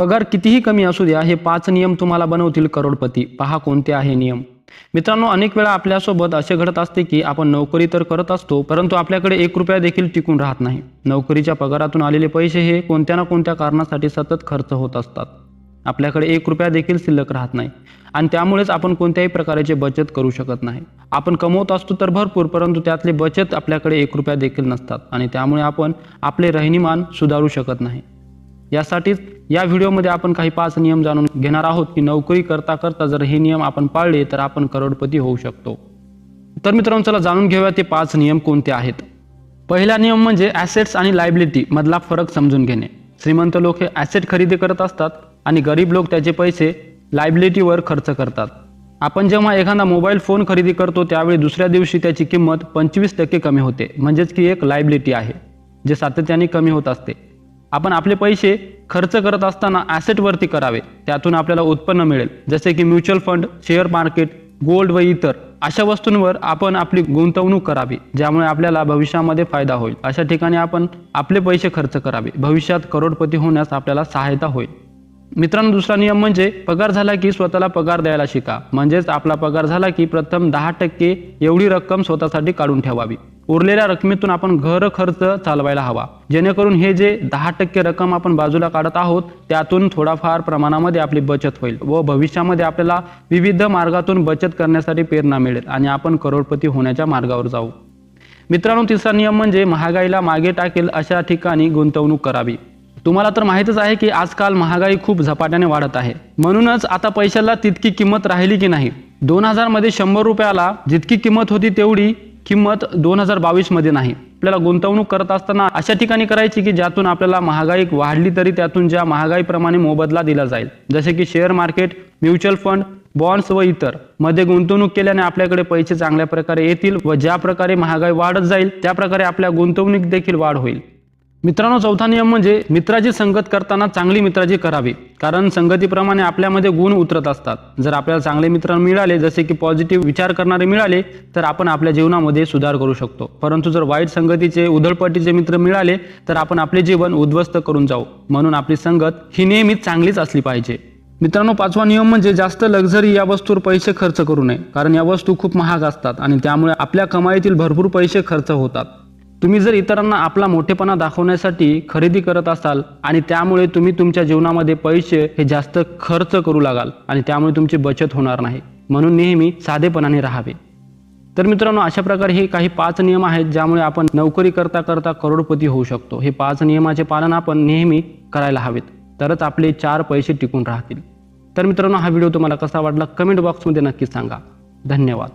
पगार कितीही कमी असू द्या हे पाच नियम तुम्हाला बनवतील करोडपती. पहा कोणते आहे नियम. मित्रांनो अनेक वेळा आपल्यासोबत असे घडत असते की आपण नोकरी तर करत असतो परंतु आपल्याकडे एक रुपया देखील टिकून राहत नाही. नोकरीच्या पगारातून आलेले पैसे हे कोणत्या ना कोणत्या कारणासाठी सतत खर्च होत असतात. आपल्याकडे एक रुपया देखील शिल्लक राहत नाही. आणि त्यामुळेच आपण कोणत्याही प्रकारचे बचत करू शकत नाही. आपण कमवत असतो तर भरपूर परंतु त्यातले बचत आपल्याकडे एक रुपया देखील नसतात. आणि त्यामुळे आपण आपले रहणीमान सुधारू शकत नाही. यासाठीच या व्हिडिओमध्ये आपण काही पाच नियम जाणून घेणार आहोत की नोकरी करता करता जर हे नियम आपण पाळले तर आपण करोडपती होऊ शकतो. तर मित्रांनो चला जाणून घेऊया ते पाच नियम कोणते आहेत. पहिला नियम म्हणजे ॲसेट्स आणि लायबिलिटी मधला फरक समजून घेणे. श्रीमंत लोक हे ॲसेट खरेदी करत असतात आणि गरीब लोक त्याचे पैसे लायबिलिटीवर खर्च करतात. आपण जेव्हा एखादा मोबाईल फोन खरेदी करतो त्यावेळी दुसऱ्या दिवशी त्याची किंमत पंचवीस टक्के कमी होते. म्हणजेच की एक लायबिलिटी आहे जे सातत्याने कमी होत असते. आपण आपले पैसे खर्च करत असताना ॲसेटवरती करावे. त्यातून आपल्याला उत्पन्न मिळेल. जसे की mutual fund share market gold व इतर अशा वस्तूंवर आपण आपली गुंतवणूक करावी ज्यामुळे आपल्याला भविष्यामध्ये फायदा होईल. अशा ठिकाणी आपण आपले पैसे खर्च करावे. भविष्यात करोडपती होण्यास आपल्याला सहायता होईल. मित्रांनो दुसरा नियम म्हणजे पगार झाला की स्वतःला पगार द्यायला शिका. म्हणजेच आपला पगार झाला की प्रथम दहा टक्के एवढी रक्कम स्वतःसाठी काढून ठेवावी. उरलेल्या रकमेतून आपण घर खर्च चालवायला हवा. जेणेकरून हे जे दहा टक्के रक्कम आपण बाजूला काढत आहोत त्यातून थोडाफार प्रमाणामध्ये आपली बचत होईल व भविष्यामध्ये आपल्याला विविध मार्गातून बचत करण्यासाठी प्रेरणा मिळेल आणि आपण करोडपती होण्याच्या मार्गावर जाऊ. मित्रांनो तिसरा नियम म्हणजे महागाईला मागे टाकेल अशा ठिकाणी गुंतवणूक करावी. तुम्हाला तर माहीतच आहे की आजकाल महागाई खूप झपाट्याने वाढत आहे. म्हणूनच आता पैशाला तितकी किंमत राहिली की नाही? दोन हजारमध्ये शंभर रुपयाला जितकी किंमत होती तेवढी किंमत दोन हजार बावीसमध्ये नाही. आपल्याला गुंतवणूक करत असताना अशा ठिकाणी करायची की ज्यातून आपल्याला महागाई वाढली तरी त्यातून ज्या महागाईप्रमाणे मोबदला दिला जाईल. जसे की share market mutual fund bonds व इतर. मध्ये गुंतवणूक केल्याने आपल्याकडे पैसे चांगल्या प्रकारे येतील व ज्या प्रकारे महागाई वाढत जाईल त्या प्रकारे आपल्या गुंतवणूक देखील वाढ होईल. मित्रांनो चौथा नियम म्हणजे मित्राची संगत करताना चांगली मित्राची करावी. कारण संगतीप्रमाणे आपल्यामध्ये गुण उतरत असतात. जर आपल्याला चांगले मित्र मिळाले जसे की पॉझिटिव्ह विचार करणारे मिळाले तर आपण आपल्या जीवनामध्ये सुधार करू शकतो. परंतु जर वाईट संगतीचे उधळपट्टीचे मित्र मिळाले तर आपण आपले जीवन उद्ध्वस्त करून जाऊ. म्हणून आपली संगत ही नेहमीच चांगलीच असली पाहिजे. मित्रांनो पाचवा नियम म्हणजे जास्त लक्झरी या वस्तूवर पैसे खर्च करू नये. कारण या वस्तू खूप महाग असतात आणि त्यामुळे आपल्या कमाईतील भरपूर पैसे खर्च होतात. तुम्ही जर इतरांना आपला मोठेपणा दाखवण्यासाठी खरेदी करत असाल आणि त्यामुळे तुम्ही तुमच्या जीवनामध्ये पैसे हे जास्त खर्च करू लागाल आणि त्यामुळे तुमची बचत होणार नाही म्हणून नेहमी साधेपणाने राहावे. तर मित्रांनो अशा प्रकारे हे काही पाच नियम आहेत ज्यामुळे आपण नोकरी करता करता करोडपती होऊ शकतो. हे पाच नियमाचे पालन आपण नेहमी करायला हवेत. तरच आपले चार पैसे टिकून राहतील. तर मित्रांनो हा व्हिडिओ तुम्हाला कसा वाटला कमेंट बॉक्समध्ये नक्की सांगा. धन्यवाद.